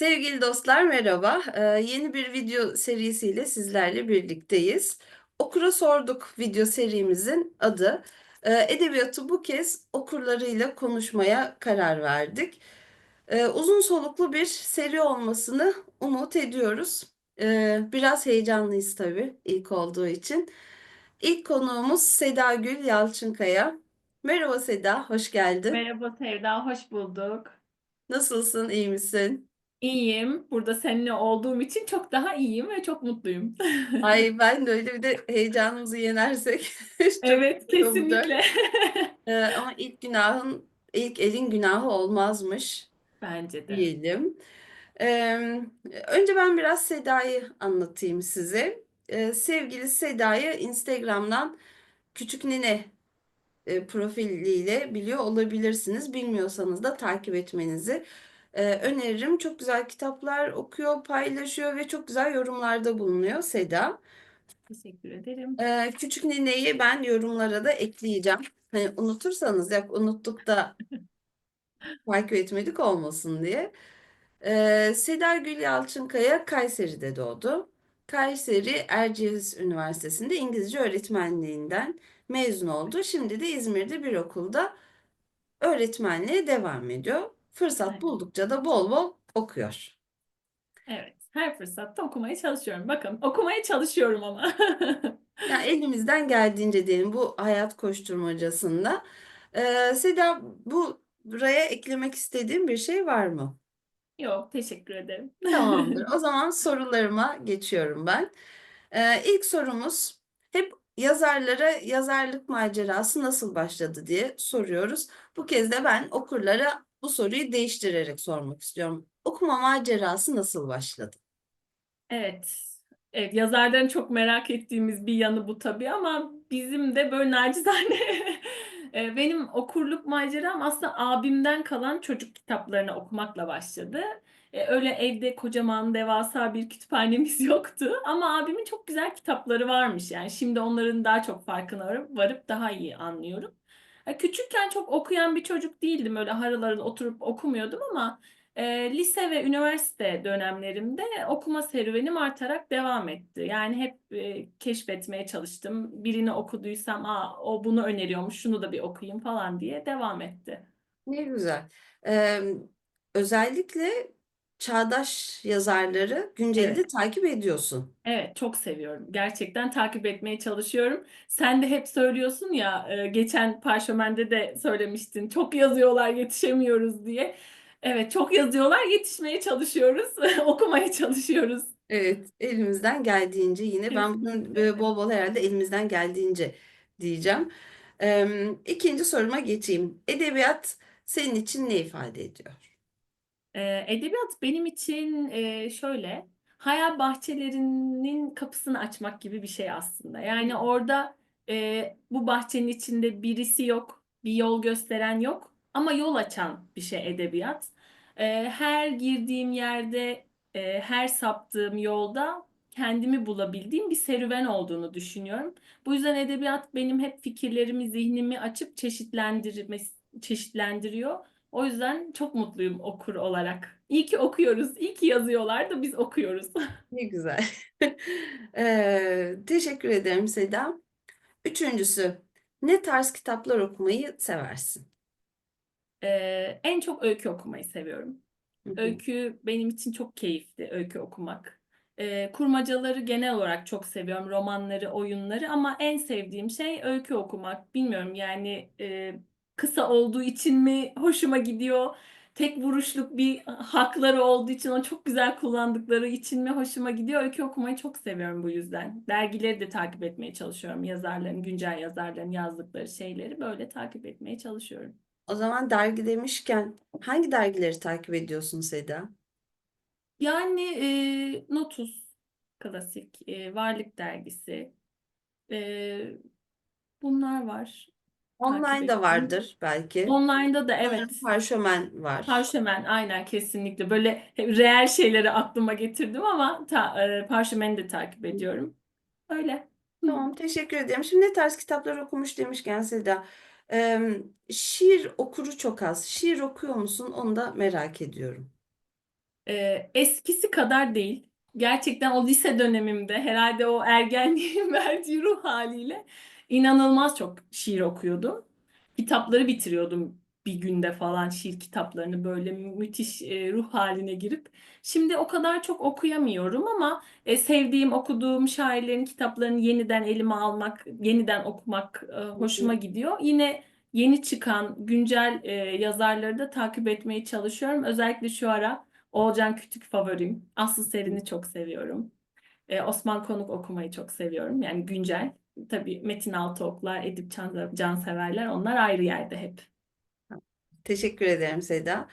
Sevgili dostlar merhaba. Ee, yeni bir video serisiyle sizlerle birlikteyiz. Okura Sorduk video serimizin adı. Ee, edebiyatı bu kez okurlarıyla konuşmaya karar verdik. Ee, uzun soluklu bir seri olmasını umut ediyoruz. Ee, biraz heyecanlıyız tabii ilk olduğu için. İlk konuğumuz Seda Gül Yalçınkaya. Merhaba Seda, hoş geldin. Merhaba Sevda, hoş bulduk. Nasılsın, iyi misin? İyiyim. Burada seninle olduğum için çok daha iyiyim ve çok mutluyum. Ay ben de öyle bir de heyecanımızı yenersek çok Evet, güzel olacak. kesinlikle. Ee, ama ilk günahın, ilk elin günahı olmazmış Bence de. diyelim. Ee, önce ben biraz Seda'yı anlatayım size. Ee, sevgili Seda'yı Instagram'dan Küçük Nine e, profiliyle biliyor olabilirsiniz. Bilmiyorsanız da takip etmenizi e, öneririm. Çok güzel kitaplar okuyor, paylaşıyor ve çok güzel yorumlarda bulunuyor Seda. Teşekkür ederim. Ee, küçük nineyi ben yorumlara da ekleyeceğim. Hani unutursanız ya unuttuk da takip etmedik olmasın diye. Ee, Seda Gül Yalçınkaya Kayseri'de doğdu. Kayseri Erciyes Üniversitesi'nde İngilizce öğretmenliğinden mezun oldu. Şimdi de İzmir'de bir okulda öğretmenliğe devam ediyor. Fırsat Aynen. buldukça da bol bol okuyor. Evet, her fırsatta okumaya çalışıyorum. Bakın, okumaya çalışıyorum ama. Ya elimizden geldiğince diyelim bu hayat koşturmacasında. Ee, Seda bu buraya eklemek istediğin bir şey var mı? Yok, teşekkür ederim. Tamamdır. O zaman sorularıma geçiyorum ben. Ee, ilk sorumuz hep yazarlara yazarlık macerası nasıl başladı diye soruyoruz. Bu kez de ben okurlara bu soruyu değiştirerek sormak istiyorum. Okuma macerası nasıl başladı? Evet. Evet, yazarların çok merak ettiğimiz bir yanı bu tabii ama bizim de böyle nacizane e, benim okurluk maceram aslında abimden kalan çocuk kitaplarını okumakla başladı. E, Öyle evde kocaman devasa bir kütüphanemiz yoktu ama abimin çok güzel kitapları varmış yani şimdi onların daha çok farkına varıp, varıp daha iyi anlıyorum. E, Küçükken çok okuyan bir çocuk değildim öyle harıl oturup okumuyordum ama e, lise ve üniversite dönemlerimde okuma serüvenim artarak devam etti. Yani hep e, keşfetmeye çalıştım. Birini okuduysam, Aa, o bunu öneriyormuş, şunu da bir okuyayım falan diye devam etti. Ne güzel. Ee, özellikle çağdaş yazarları günceli de Evet. takip ediyorsun. Evet, çok seviyorum. Gerçekten takip etmeye çalışıyorum. Sen de hep söylüyorsun ya, e, geçen Parşömen'de de söylemiştin. Çok yazıyorlar, yetişemiyoruz diye. Evet, çok yazıyorlar, yetişmeye çalışıyoruz, okumaya çalışıyoruz. Evet, elimizden geldiğince yine ben bugün Kesinlikle. böyle bol bol herhalde elimizden geldiğince diyeceğim. Ee, ikinci soruma geçeyim. Edebiyat senin için ne ifade ediyor? Edebiyat benim için şöyle hayal bahçelerinin kapısını açmak gibi bir şey aslında. Yani orada bu bahçenin içinde birisi yok, bir yol gösteren yok ama yol açan bir şey edebiyat. Her girdiğim yerde, her saptığım yolda kendimi bulabildiğim bir serüven olduğunu düşünüyorum. Bu yüzden edebiyat benim hep fikirlerimi, zihnimi açıp çeşitlendirmesi, çeşitlendiriyor. O yüzden çok mutluyum okur olarak. İyi ki okuyoruz, iyi ki yazıyorlar da biz okuyoruz. Ne güzel. Ee, teşekkür ederim Seda. Üçüncüsü, ne tarz kitaplar okumayı seversin? Ee, en çok öykü okumayı seviyorum. Hı hı. Öykü benim için çok keyifli, öykü okumak. Ee, kurmacaları genel olarak çok seviyorum, romanları, oyunları ama en sevdiğim şey öykü okumak. Bilmiyorum yani e, kısa olduğu için mi hoşuma gidiyor, tek vuruşluk bir hakları olduğu için, o çok güzel kullandıkları için mi hoşuma gidiyor. Öykü okumayı çok seviyorum bu yüzden. Dergileri de takip etmeye çalışıyorum, yazarların, güncel yazarların yazdıkları şeyleri böyle takip etmeye çalışıyorum. O zaman dergi demişken hangi dergileri takip ediyorsun Seda? Yani e, Notus klasik, e, Varlık Dergisi, e, bunlar var Online da vardır belki. Online'da da evet. Parşömen var. Parşömen aynen kesinlikle. Böyle reel şeyleri aklıma getirdim ama ta, e, Parşömen'i de takip ediyorum. Öyle. Tamam, teşekkür ederim. Şimdi ne tarz kitaplar okumuş demişken Seda, em, şiir okuru çok az. Şiir okuyor musun? Onu da merak ediyorum. Ee, eskisi kadar değil. Gerçekten o lise dönemimde herhalde o ergenliğin verdiği ruh haliyle inanılmaz çok şiir okuyordum. Kitapları bitiriyordum bir günde falan şiir kitaplarını böyle müthiş e, ruh haline girip. Şimdi o kadar çok okuyamıyorum ama e, sevdiğim, okuduğum şairlerin kitaplarını yeniden elime almak, yeniden okumak e, hoşuma gidiyor. Yine yeni çıkan güncel e, yazarları da takip etmeye çalışıyorum. Özellikle şu ara Oğulcan Kütük favorim. Aslı Serin'i çok seviyorum. E, Osman Konuk okumayı çok seviyorum. Yani güncel. Tabii Metin Altıoklar, Edip Can, Canseverler onlar ayrı yerde hep. Teşekkür ederim Seda.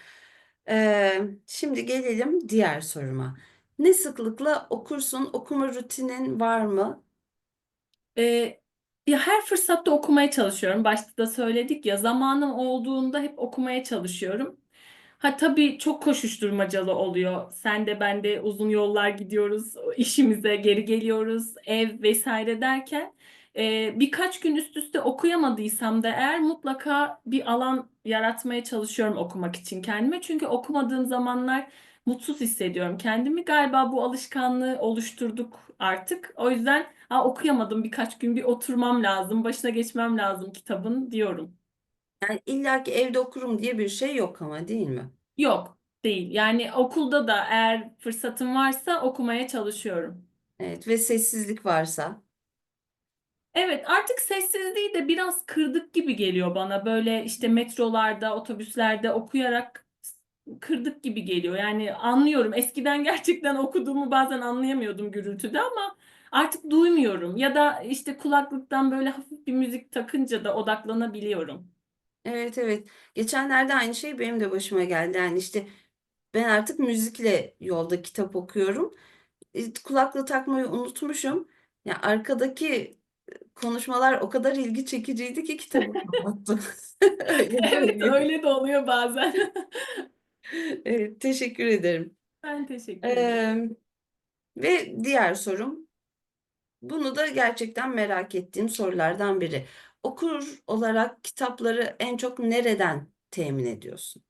Ee, şimdi gelelim diğer soruma. Ne sıklıkla okursun? Okuma rutinin var mı? Ee, ya her fırsatta okumaya çalışıyorum. Başta da söyledik ya zamanım olduğunda hep okumaya çalışıyorum. Ha tabii çok koşuşturmacalı oluyor. Sen de ben de uzun yollar gidiyoruz, işimize geri geliyoruz, ev vesaire derken e, birkaç gün üst üste okuyamadıysam da eğer mutlaka bir alan yaratmaya çalışıyorum okumak için kendime. Çünkü okumadığım zamanlar mutsuz hissediyorum kendimi. Galiba bu alışkanlığı oluşturduk artık. O yüzden ha, okuyamadım birkaç gün bir oturmam lazım, başına geçmem lazım kitabın diyorum. Yani illaki evde okurum diye bir şey yok ama değil mi? Yok, değil. Yani okulda da eğer fırsatım varsa okumaya çalışıyorum. Evet ve sessizlik varsa. Evet, artık sessizliği de biraz kırdık gibi geliyor bana. Böyle işte metrolarda, otobüslerde okuyarak kırdık gibi geliyor. Yani anlıyorum. Eskiden gerçekten okuduğumu bazen anlayamıyordum gürültüde ama artık duymuyorum. Ya da işte kulaklıktan böyle hafif bir müzik takınca da odaklanabiliyorum. Evet evet. Geçenlerde aynı şey benim de başıma geldi. Yani işte ben artık müzikle yolda kitap okuyorum. E, Kulaklığı takmayı unutmuşum. Ya arkadaki konuşmalar o kadar ilgi çekiciydi ki kitabı de Evet, öyle de oluyor bazen. Evet, teşekkür ederim. Ben teşekkür ederim. Ee, ve diğer sorum. Bunu da gerçekten merak ettiğim sorulardan biri. Okur olarak kitapları en çok nereden temin ediyorsun?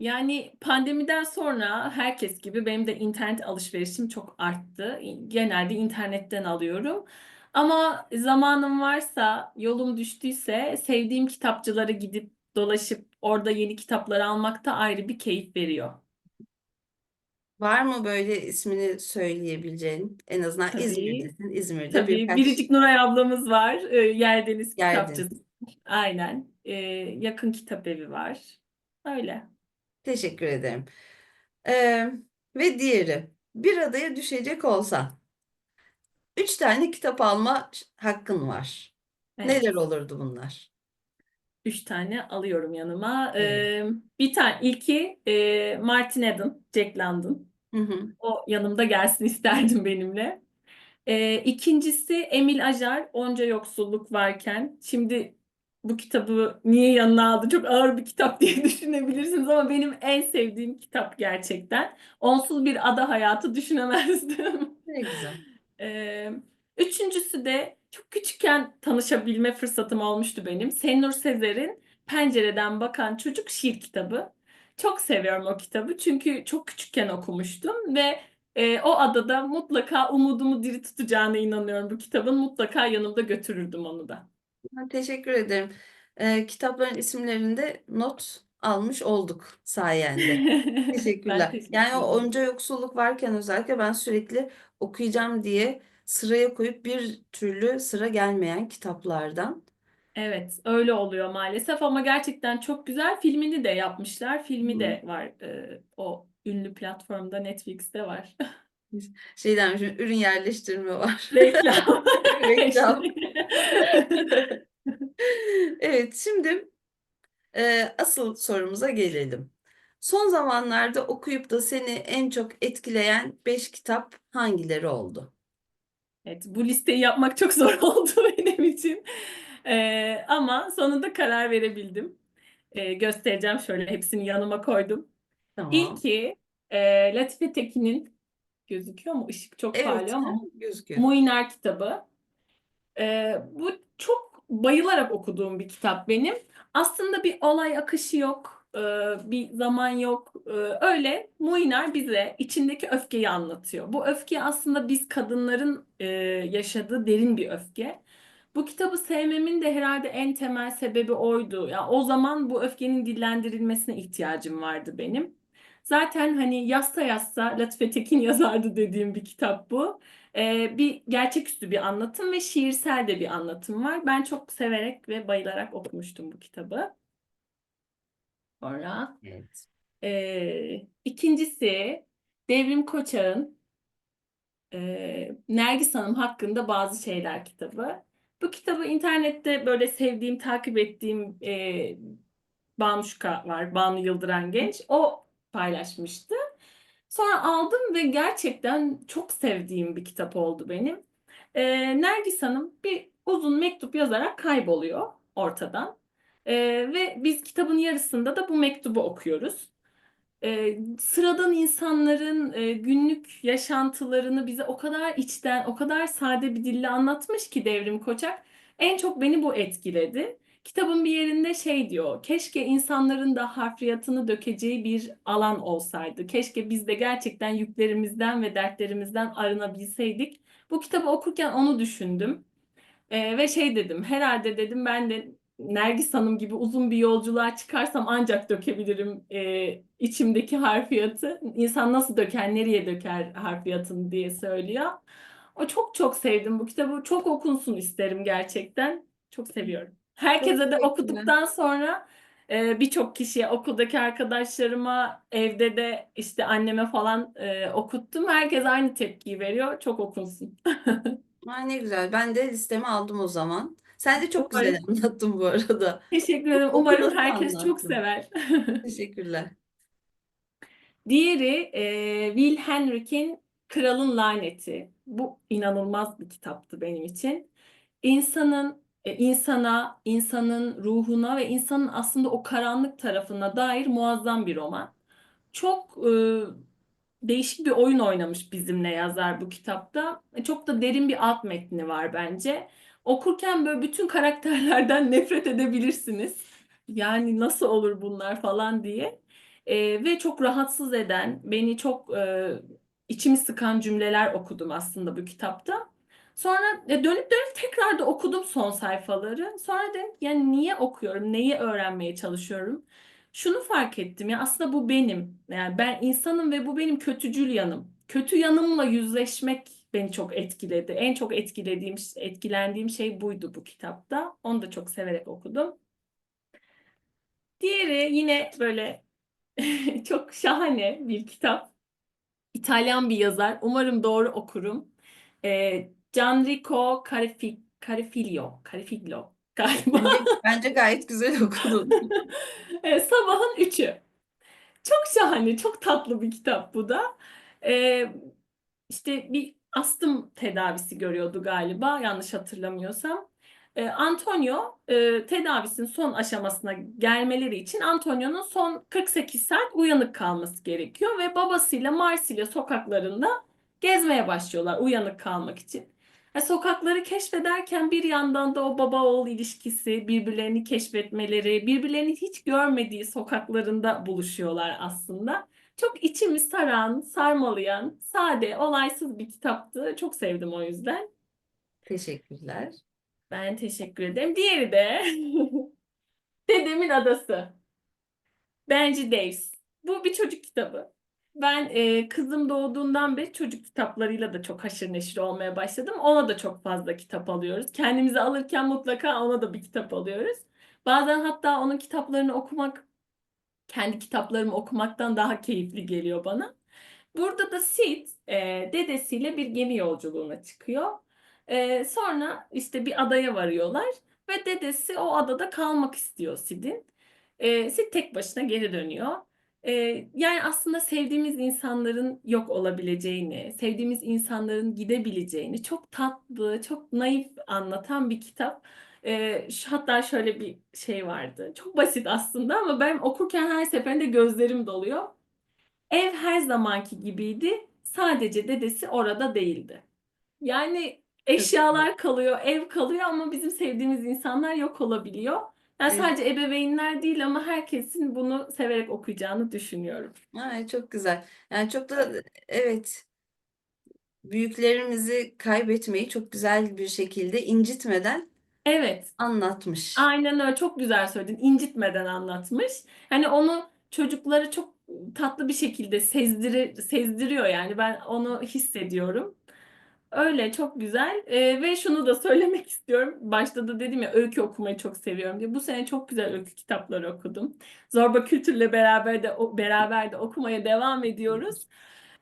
Yani pandemiden sonra herkes gibi benim de internet alışverişim çok arttı. Genelde internetten alıyorum. Ama zamanım varsa, yolum düştüyse sevdiğim kitapçılara gidip dolaşıp orada yeni kitaplar almak da ayrı bir keyif veriyor. Var mı böyle ismini söyleyebileceğin? En azından Tabii, İzmir'desin. İzmir'de tabii birkaç Biricik Nuray ablamız var. Ee, Yerdeniz yerde. Kitapçısı. Aynen. Ee, yakın kitap evi var. Öyle. Teşekkür ederim. Ee, ve diğeri. Bir adaya düşecek olsan. Üç tane kitap alma hakkın var. Neler Evet. olurdu bunlar? Üç tane alıyorum yanıma. Ee, bir tane ilki e, Martin Eden, Jack London. Hı hı. O yanımda gelsin isterdim benimle. Ee, ikincisi Emil Ajar, Onca Yoksulluk Varken. Şimdi bu kitabı niye yanına aldı? Çok ağır bir kitap diye düşünebilirsiniz ama benim en sevdiğim kitap gerçekten. Onsuz bir ada hayatı düşünemezdim. Ne güzel. Ee, üçüncüsü de çok küçükken tanışabilme fırsatım olmuştu benim. Senur Sezer'in Pencereden Bakan Çocuk şiir kitabı. Çok seviyorum o kitabı çünkü çok küçükken okumuştum ve e, o adada mutlaka umudumu diri tutacağına inanıyorum bu kitabın. Mutlaka yanımda götürürdüm onu da. Teşekkür ederim. Ee, kitapların isimlerini de not almış olduk sayende. Ben Teşekkürler. teşekkür Yani o ederim. onca yoksulluk varken özellikle ben sürekli okuyacağım diye sıraya koyup bir türlü sıra gelmeyen kitaplardan. Evet, öyle oluyor maalesef ama gerçekten çok güzel. Filmini de yapmışlar. Filmi Hı. de var. e, o ünlü platformda Netflix'te var. Şey demişim, ürün yerleştirme var. Reklam. Reklam. Evet, şimdi e, asıl sorumuza gelelim. Son zamanlarda okuyup da seni en çok etkileyen 5 kitap hangileri oldu? Evet, bu listeyi yapmak çok zor oldu benim için. Ee, ama sonunda karar verebildim. Ee, göstereceğim şöyle hepsini yanıma koydum. Tamam. İlki e, Latife Tekin'in gözüküyor mu? Işık çok Evet, parlıyor ama gözüküyor. Muiner kitabı. Ee, bu çok bayılarak okuduğum bir kitap benim. Aslında bir olay akışı yok. e, bir zaman yok. E, öyle Muinar bize içindeki öfkeyi anlatıyor. Bu öfke aslında biz kadınların e, yaşadığı derin bir öfke. Bu kitabı sevmemin de herhalde en temel sebebi oydu. Ya o zaman bu öfkenin dillendirilmesine ihtiyacım vardı benim. Zaten hani yazsa yazsa Latife Tekin yazardı dediğim bir kitap bu. Ee, bir gerçeküstü bir anlatım ve şiirsel de bir anlatım var. Ben çok severek ve bayılarak okumuştum bu kitabı. Sonra Evet. ee, ikincisi Devrim Koçak'ın ee, Nergis Hanım hakkında bazı şeyler kitabı. Bu kitabı internette böyle sevdiğim, takip ettiğim e, Banuşka var, Banu Yıldıran Genç. O paylaşmıştı. Sonra aldım ve gerçekten çok sevdiğim bir kitap oldu benim. Ee, Nergis Hanım bir uzun mektup yazarak kayboluyor ortadan. Ee, ve biz kitabın yarısında da bu mektubu okuyoruz. Ee, sıradan insanların e, günlük yaşantılarını bize o kadar içten, o kadar sade bir dille anlatmış ki Devrim Koçak. En çok beni bu etkiledi. Kitabın bir yerinde şey diyor, keşke insanların da harfiyatını dökeceği bir alan olsaydı. Keşke biz de gerçekten yüklerimizden ve dertlerimizden arınabilseydik. Bu kitabı okurken onu düşündüm. Ee, ve şey dedim, herhalde dedim ben de Nergis Hanım gibi uzun bir yolculuğa çıkarsam ancak dökebilirim e, içimdeki harfiyatı. İnsan nasıl döker, nereye döker harfiyatını diye söylüyor. O çok çok sevdim bu kitabı. Çok okunsun isterim gerçekten. Çok seviyorum. Herkese de okuduktan sonra e, birçok kişiye, okuldaki arkadaşlarıma, evde de işte anneme falan e, okuttum. Herkes aynı tepkiyi veriyor. Çok okunsun. Ay ne güzel. Ben de listeme aldım o zaman. Sen de çok güzel Umarım. anlattın bu arada. Teşekkür ederim. Umarım okurası herkes çok anlattın. sever. Teşekkürler. Diğeri e, Will Henrich'in Kralın Laneti. Bu inanılmaz bir kitaptı benim için. İnsanın insana, insanın ruhuna ve insanın aslında o karanlık tarafına dair muazzam bir roman. Çok e, değişik bir oyun oynamış bizimle yazar bu kitapta. E, Çok da derin bir alt metni var bence. Okurken böyle bütün karakterlerden nefret edebilirsiniz. Yani nasıl olur bunlar falan diye. E, ve çok rahatsız eden, beni çok e, içimi sıkan cümleler okudum aslında bu kitapta. Sonra e, dönüp dönüp tekrar da okudum son sayfaları. Sonra dedim yani niye okuyorum, neyi öğrenmeye çalışıyorum? Şunu fark ettim ya aslında bu benim. Yani ben insanım ve bu benim kötücül yanım. Kötü yanımla yüzleşmek beni çok etkiledi. En çok etkilediğim, etkilendiğim şey buydu bu kitapta. Onu da çok severek okudum. Diğeri yine böyle çok şahane bir kitap. İtalyan bir yazar. Umarım doğru okurum. Ee, Gianrico Carifi, Carifiglio, Carifiglio galiba. Bence, bence gayet güzel okudun. Ee, Sabahın Üçü. Çok şahane, çok tatlı bir kitap bu da. Ee, işte bir astım tedavisi görüyordu galiba, yanlış hatırlamıyorsam. Ee, Antonio e, tedavisinin son aşamasına gelmeleri için Antonio'nun son 48 saat uyanık kalması gerekiyor ve babasıyla Marsilya sokaklarında gezmeye başlıyorlar uyanık kalmak için. E, sokakları keşfederken bir yandan da o baba oğul ilişkisi, birbirlerini keşfetmeleri, birbirlerini hiç görmediği sokaklarında buluşuyorlar aslında. Çok içimi saran, sarmalayan, sade, olaysız bir kitaptı. Çok sevdim o yüzden. Teşekkürler. Ben teşekkür ederim. Diğeri de Dedemin Adası. Benji Davis. Bu bir çocuk kitabı. Ben e, kızım doğduğundan beri çocuk kitaplarıyla da çok haşır neşir olmaya başladım. Ona da çok fazla kitap alıyoruz. Kendimizi alırken mutlaka ona da bir kitap alıyoruz. Bazen hatta onun kitaplarını okumak, kendi kitaplarımı okumaktan daha keyifli geliyor bana. Burada da Sid e, dedesiyle bir gemi yolculuğuna çıkıyor. E, sonra işte bir adaya varıyorlar ve dedesi o adada kalmak istiyor Sid'in. E, Sid tek başına geri dönüyor. E, yani aslında sevdiğimiz insanların yok olabileceğini, sevdiğimiz insanların gidebileceğini çok tatlı, çok naif anlatan bir kitap. E, şu- hatta şöyle bir şey vardı. Çok basit aslında ama ben okurken her seferinde gözlerim doluyor. Ev her zamanki gibiydi. Sadece dedesi orada değildi. Yani eşyalar kalıyor, ev kalıyor ama bizim sevdiğimiz insanlar yok olabiliyor. Yani Evet. sadece ebeveynler değil ama herkesin bunu severek okuyacağını düşünüyorum. Ay, çok güzel. Yani çok da evet büyüklerimizi kaybetmeyi çok güzel bir şekilde incitmeden Evet. anlatmış. Aynen öyle. Çok güzel söyledin. İncitmeden anlatmış. Hani onu çocuklara çok tatlı bir şekilde sezdiri, sezdiriyor yani. Ben onu hissediyorum. Öyle çok güzel. Ee, ve şunu da söylemek istiyorum. Başta da dedim ya öykü okumayı çok seviyorum diye. Bu sene çok güzel öykü kitapları okudum. Zorba Kültür'le beraber de o- beraber de okumaya devam ediyoruz.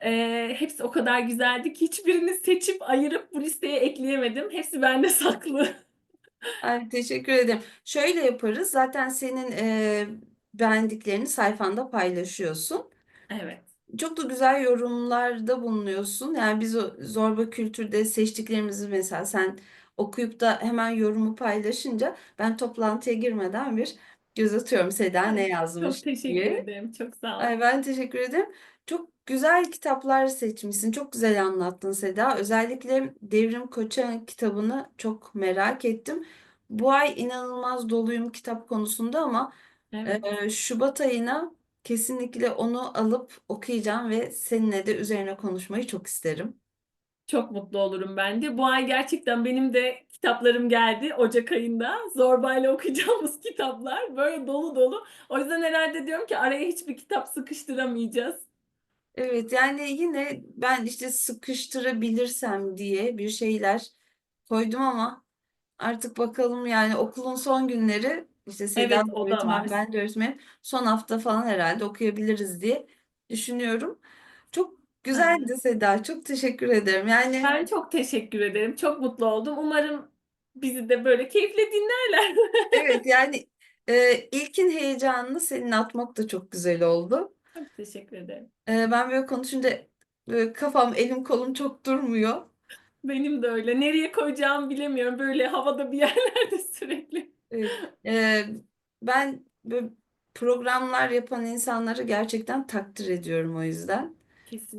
Ee, hepsi o kadar güzeldi ki hiçbirini seçip ayırıp bu listeye ekleyemedim. Hepsi bende saklı. Ay, teşekkür ederim. Şöyle yaparız. Zaten senin e, beğendiklerini sayfanda paylaşıyorsun. Evet. Çok da güzel yorumlarda bulunuyorsun. Yani biz o zorba kültürde seçtiklerimizi mesela sen okuyup da hemen yorumu paylaşınca ben toplantıya girmeden bir göz atıyorum Seda ne Ay, yazmış çok teşekkür diye. ederim. Çok sağ ol. Ay, ben teşekkür ederim. Çok güzel kitaplar seçmişsin. Çok güzel anlattın Seda. Özellikle Devrim Koçak'ın kitabını çok merak ettim. Bu ay inanılmaz doluyum kitap konusunda ama Evet. ee, Şubat ayına kesinlikle onu alıp okuyacağım ve seninle de üzerine konuşmayı çok isterim. Çok mutlu olurum ben de. Bu ay gerçekten benim de kitaplarım geldi Ocak ayında. Zorbayla okuyacağımız kitaplar böyle dolu dolu. O yüzden herhalde diyorum ki araya hiçbir kitap sıkıştıramayacağız. Evet yani yine ben işte sıkıştırabilirsem diye bir şeyler koydum ama artık bakalım yani okulun son günleri işte Seda Evet da o da öğretmen var. ben de öğretmenim son hafta falan herhalde okuyabiliriz diye düşünüyorum. Çok Aynen. güzeldi Seda çok teşekkür ederim yani Ben çok teşekkür ederim. Çok mutlu oldum. Umarım bizi de böyle keyifle dinlerler. evet yani e, ilkin heyecanını senin atmak da çok güzel oldu. Çok teşekkür ederim. Ee, ben böyle konuşunca böyle kafam, elim, kolum çok durmuyor. Benim de öyle. Nereye koyacağımı bilemiyorum. Böyle havada bir yerlerde sürekli. Evet. Ee, ben böyle programlar yapan insanları gerçekten takdir ediyorum o yüzden.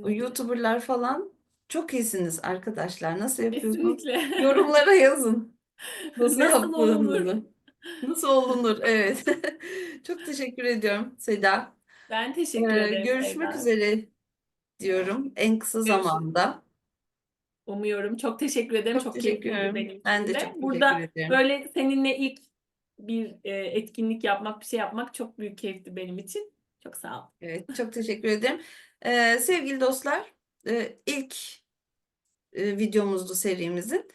O Kesinlikle. YouTuber'lar falan çok iyisiniz arkadaşlar. Nasıl yapıyorsunuz? Kesinlikle. Yorumlara yazın. Nasıl Nasıl olunur? yaptığınızı. Nasıl olunur? Evet. Çok teşekkür ediyorum Seda. Ben teşekkür Ee, ederim görüşmek Sevda. üzere diyorum en kısa Görüşürüz. zamanda. Umuyorum. Çok teşekkür ederim. Çok Çok teşekkür keyifliydi ederim. benim Ben için de de. çok Burada teşekkür ederim. böyle seninle ilk bir e, etkinlik yapmak, bir şey yapmak çok büyük keyifti benim için. Çok sağ ol. Evet, çok teşekkür ederim. Ee, sevgili dostlar, e, ilk e, videomuzdu serimizin.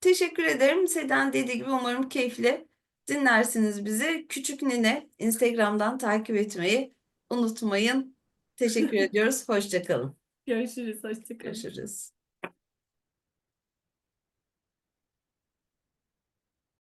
Teşekkür ederim. Sedan dediği gibi umarım keyifle dinlersiniz bizi. Küçük Nine Instagram'dan takip etmeyi unutmayın. Teşekkür ediyoruz. Hoşça kalın. Görüşürüz. Hoşça kalın. Görüşürüz.